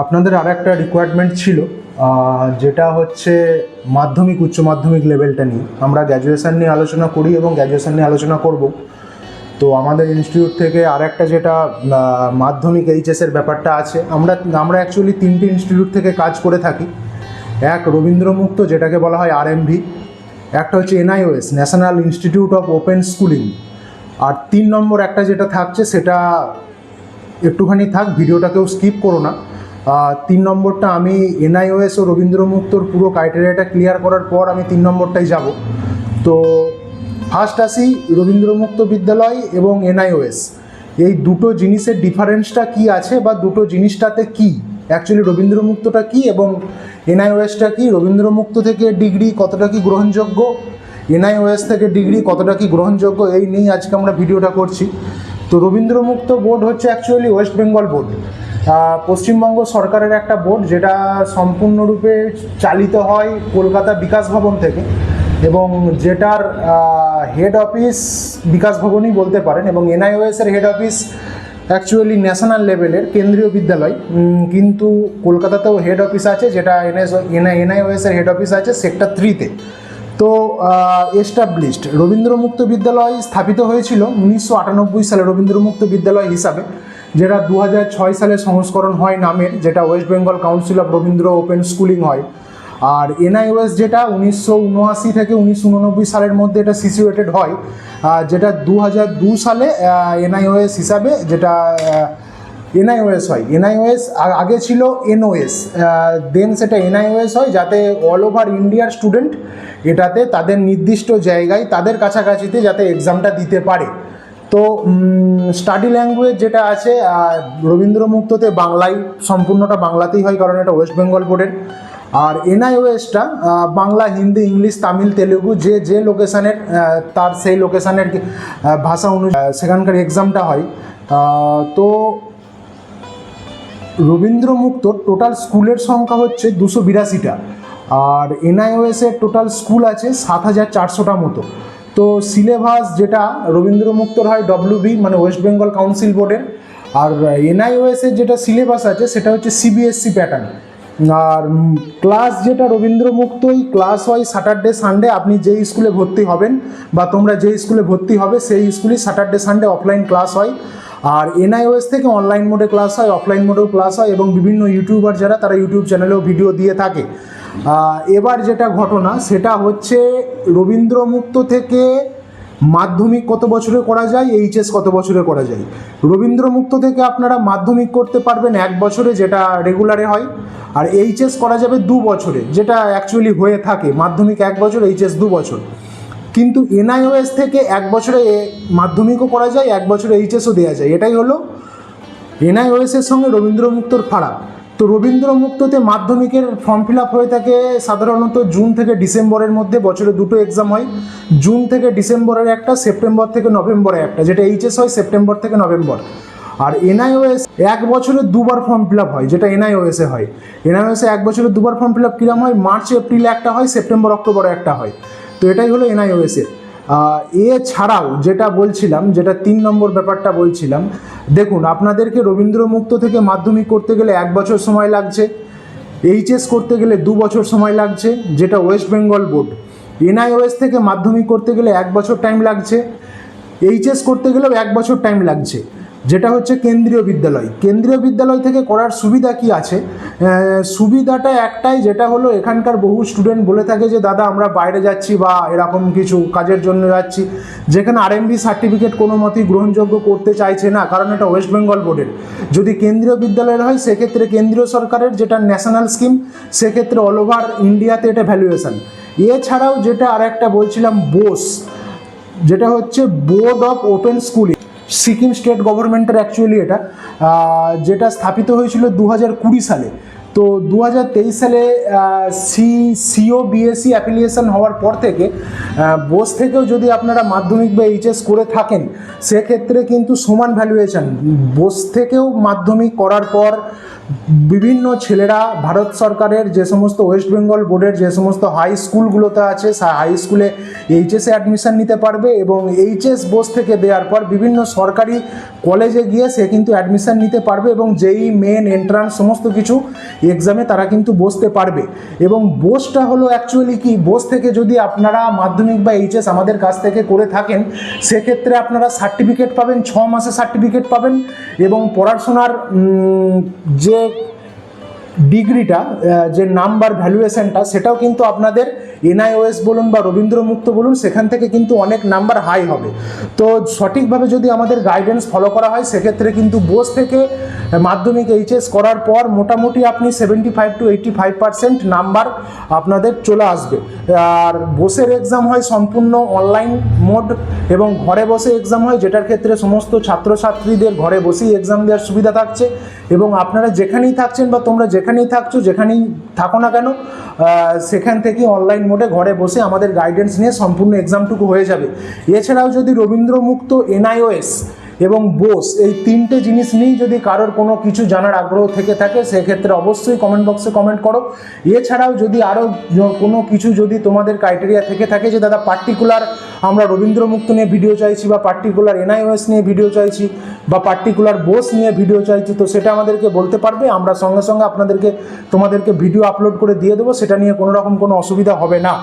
আপনাদের আর একটা রিকোয়ারমেন্ট ছিল যেটা হচ্ছে মাধ্যমিক, উচ্চ মাধ্যমিক লেভেলটা নিয়ে। আমরা গ্র্যাজুয়েশন নিয়ে আলোচনা করি এবং গ্র্যাজুয়েশন নিয়ে আলোচনা করব। তো আমাদের ইনস্টিটিউট থেকে আর একটা যেটা মাধ্যমিক এইচএসের ব্যাপারটা আছে। আমরা আমরা অ্যাকচুয়ালি তিনটে ইনস্টিটিউট থেকে কাজ করে থাকি। এক রবীন্দ্রমুক্ত, যেটাকে বলা হয় আরএমভি একটা হচ্ছে NIOS national institute of open schooling আর তিন নম্বর একটা যেটা থাকছে, সেটা একটুখানি থাক ভিডিওটাকেও স্কিপ করো না। তিন নম্বরটা আমি এনআইওএস ও রবীন্দ্রমুক্তর পুরো ক্রাইটেরিয়াটা ক্লিয়ার করার পর আমি তিন নম্বরটাই যাব। তো ফার্স্ট আসি রবীন্দ্রমুক্ত বিদ্যালয় এবং এনআইওএস। এই দুটো জিনিসের ডিফারেন্সটা কি আছে বা দুটো জিনিসটাতে কি? অ্যাকচুয়ালি রবীন্দ্রমুক্তটা কি এবং এনআইওএসটা কি? রবীন্দ্রমুক্ত থেকে ডিগ্রি কতটা কি গ্রহণযোগ্য? এনআইওএস থেকে ডিগ্রি কতটা কি গ্রহণযোগ্য? এই নিয়েই আজকে আমরা ভিডিওটা করছি। তো রবীন্দ্রমুক্ত বোর্ড হচ্ছে actually West Bengal board Paschimbanga সরকারের একটা বোর্ড যেটা সম্পূর্ণরূপে চালিত হয় কলকাতা বিকাশ ভবন থেকে এবং যেটার হেড অফিস বিকাশ ভবনই বলতে পারেন এবং এনআইওএস এর হেড অফিস অ্যাকচুয়ালি ন্যাশনাল লেভেলের কেন্দ্রীয় বিদ্যালয়। কিন্তু কলকাতাতেও হেড অফিস আছে যেটা এনএস এনআইওএস এর হেড অফিস আছে সেক্টর থ্রিতে তো। এস্টাবলিশড রবীন্দ্রমুক্ত বিদ্যালয় স্থাপিত হয়েছিল উনিশশো আটানব্বই সালে রবীন্দ্রমুক্ত বিদ্যালয় হিসাবে। যেটা দু সালে সংস্করণ হয় নামের, যেটা West Bengal council of Rabindra open schooling হয়। আর এনআইওএস যেটা উনিশশো উনআশি থেকে উনিশশো উননব্বই সালের মধ্যে এটা সিচুয়েটেড হয়। যেটা দু দু সালে এনআইওএস হিসাবে যেটা এনআইওএস হয়। এনআইওএস আগে ছিল এনওএস দেন সেটা এনআইওএস হয় যাতে অল ওভার ইন্ডিয়ার স্টুডেন্ট এটাতে তাদের নির্দিষ্ট জায়গায়, তাদের কাছাকাছিতে যাতে এক্সামটা দিতে পারে। তো স্টাডি ল্যাঙ্গুয়েজ যেটা আছে রবীন্দ্রমুক্ততে বাংলায় সম্পূর্ণটা বাংলাতেই হয় কারণ এটা ওয়েস্ট বেঙ্গল বোর্ডের আর এনআইওএসটা বাংলা, হিন্দি, ইংলিশ, তামিল, তেলেগু, যে যে লোকেশানের তার সেই লোকেশানের ভাষা অনুযায়ী সেখানকার এক্সামটা হয়। তো রবীন্দ্রমুক্ত টোটাল স্কুলের সংখ্যা হচ্ছে দুশো বিরাশিটা। আর এনআইওএসের টোটাল স্কুল আছে সাত হাজার চারশোটা মতো। তো সিলেবাস যেটা রবীন্দ্রমুক্তর হয় ডব্লিউবি মানে ওয়েস্ট বেঙ্গল কাউন্সিল বোর্ডের আর এনআইওএস এর যেটা সিলেবাস আছে সেটা হচ্ছে সিবিএসসি প্যাটার্ন আর ক্লাস যেটা রবীন্দ্রমুক্তই ক্লাস হয় স্যাটারডে সানডে আপনি যেই স্কুলে ভর্তি হবেন বা তোমরা যেই স্কুলে ভর্তি হবে সেই স্কুলেই স্যাটারডে সানডে অফলাইন ক্লাস হয়। আর এনআইওএস থেকে অনলাইন মোডে ক্লাস হয় অফলাইন মোডেও ক্লাস হয় এবং বিভিন্ন ইউটিউবার যারা তারা ইউটিউব চ্যানেলেও ভিডিও দিয়ে থাকে। এবার যেটা ঘটনা, সেটা হচ্ছে রবীন্দ্রমুক্ত থেকে মাধ্যমিক কত বছরে করা যায়, এইচএস কত বছরে করা যায়? রবীন্দ্রমুক্ত থেকে আপনারা মাধ্যমিক করতে পারবেন এক বছরে, যেটা রেগুলারে হয়। আর এইচএস করা যাবে দু বছরে, যেটা অ্যাকচুয়ালি হয়ে থাকে। মাধ্যমিক এক বছর, এইচএস দু বছর। কিন্তু এনআইওএস থেকে এক বছরে মাধ্যমিকও করা যায়, এক বছরে এইচএসও দেওয়া যায়। এটাই হলো এনআইওএস এর সঙ্গে রবীন্দ্রমুক্তর ফারাক। তো রবীন্দ্র মুক্ততে মাধ্যমিকের ফর্ম ফিল আপ হয়ে থাকে সাধারণত জুন থেকে ডিসেম্বরের মধ্যে, বছরে দুটো এক্সাম হয়। জুন থেকে ডিসেম্বরের একটা, সেপ্টেম্বর থেকে নভেম্বরে একটা, যেটা এইচএস হয় সেপ্টেম্বর থেকে নভেম্বর। আর এনআইওএস এক বছরে দুবার ফর্ম ফিল আপ হয়, যেটা এনআইওএসে হয়। এনআইওএসে এক বছরে দুবার ফর্ম ফিল আপ কিরম হয়? মার্চ, এপ্রিলে একটা হয়, সেপ্টেম্বর, অক্টোবরে একটা হয়। তো এটাই হলো এনআইওএসের এছাড়াও যেটা বলছিলাম, যেটা তিন নম্বর ব্যাপারটা বলছিলাম, দেখুন, আপনাদেরকে রবীন্দ্রমুক্ত থেকে মাধ্যমিক করতে গেলে এক বছর সময় লাগছে, এইচএস করতে গেলে দু বছর সময় লাগছে, যেটা ওয়েস্ট বেঙ্গল বোর্ড। এনআইওএস থেকে মাধ্যমিক করতে গেলে এক বছর টাইম লাগছে, এইচএস করতে গেলেও এক বছর টাইম লাগছে। যেটা হচ্ছে কেন্দ্রীয় বিদ্যালয়। কেন্দ্রীয় বিদ্যালয় থেকে করার সুবিধা কি আছে? সুবিধাটা একটাই, যেটা হলো এখানকার বহু স্টুডেন্ট বলে থাকে যে, দাদা, আমরা বাইরে যাচ্ছি বা এরকম কিছু কাজের জন্য যাচ্ছি। যেখানে আরএমবি সার্টিফিকেট কোনো মতেই গ্রহণযোগ্য করতে চাইছে না, কারণ এটা ওয়েস্ট বেঙ্গল বোর্ডের যদি কেন্দ্রীয় বিদ্যালয়ের হয়, সেক্ষেত্রে কেন্দ্রীয় সরকারের যেটা ন্যাশনাল স্কিম সেক্ষেত্রে অল ওভার ইন্ডিয়াতে এটা ভ্যালুয়েশন এছাড়াও যেটা আর একটা বলছিলাম, বোস, যেটা হচ্ছে board of open schooling Sikkim state গভর্নমেন্টের অ্যাকচুয়ালি এটা যেটা স্থাপিত হয়েছিল দু হাজার কুড়ি সালে। তো দু হাজার তেইশ সালে সি, সিও, বিএসসি অ্যাফিলিয়েশন হওয়ার পর থেকে বোস থেকেও যদি আপনারা মাধ্যমিক বা এইচএস করে থাকেন, সেক্ষেত্রে কিন্তু সমান ভ্যালুয়েশন বোস থেকেও মাধ্যমিক করার পর বিভিন্ন ছেলেরা ভারত সরকারের যে সমস্ত ওয়েস্ট বেঙ্গল বোর্ডের যে সমস্ত হাই স্কুলগুলোতে আছে হাই স্কুলে এইচএসে অ্যাডমিশন নিতে পারবে এবং এইচএস বোস থেকে দেওয়ার পর বিভিন্ন সরকারি কলেজে গিয়ে সে কিন্তু অ্যাডমিশন নিতে পারবে এবং যেই মেন এন্ট্রান্স সমস্ত কিছু এক্সামে তারা কিন্তু বসতে পারবে। এবং বোসটা হলো অ্যাকচুয়ালি কি? বোস থেকে যদি আপনারা মাধ্যমিক বা এইচএস আমাদের কাছ থেকে করে থাকেন, সেক্ষেত্রে আপনারা সার্টিফিকেট পাবেন, ছ মাসে সার্টিফিকেট পাবেন এবং পড়াশোনার যে ডিগ্রিটা যে নাম্বার ভ্যালুয়েশনটা সেটাও কিন্তু আপনাদের এনআইওএস বলুন বা রবীন্দ্র মুক্ত বলুন, সেখান থেকে কিন্তু অনেক নাম্বার হাই হবে। তো সঠিকভাবে যদি আমাদের গাইডেন্স ফলো করা হয়, সেক্ষেত্রে কিন্তু বোস থেকে মাধ্যমিক এইচএস করার পর মোটামুটি আপনি seventy five to eighty five percent number আপনাদের চলে আসবে। আর বোসের এক্সাম হয় সম্পূর্ণ অনলাইন মোড এবং ঘরে বসে এক্সাম হয়, যেটার ক্ষেত্রে সমস্ত ছাত্রছাত্রীদের ঘরে বসেই এক্সাম দেওয়ার সুবিধা থাকছে। এবং আপনারা যেখানেই থাকছেন বা তোমরা যেখানেই থাকছো, যেখানেই থাকো না কেন সেখান থেকে অনলাইন মোডে ঘরে বসে আমাদের গাইডেন্স নিয়ে সম্পূর্ণ এক্সামটুকু হয়ে যাবে। এছাড়াও যদি রবীন্দ্রমুক্ত এনআইওএস এবং বোস, এই তিনটে জিনিস নিয়েই যদি কারোর কোনো কিছু জানার আগ্রহ থেকে থাকে, সেক্ষেত্রে অবশ্যই কমেন্ট বক্সে কমেন্ট করো। এছাড়াও যদি আরও কোনো কিছু যদি তোমাদের ক্রাইটেরিয়া থেকে থাকে যে, দাদা পার্টিকুলার আমরা রবীন্দ্রমুক্ত নিয়ে ভিডিও চাইছি বা পার্টিকুলার এনআইওএস নিয়ে ভিডিও চাইছি বা পার্টিকুলার বোস নিয়ে ভিডিও চাইছি, তো সেটা আমাদেরকে বলতে পারবে। আমরা সঙ্গে সঙ্গে আপনাদেরকে, তোমাদেরকে ভিডিও আপলোড করে দিয়ে দেবো। সেটা নিয়ে কোনো রকম কোনো অসুবিধা হবে না।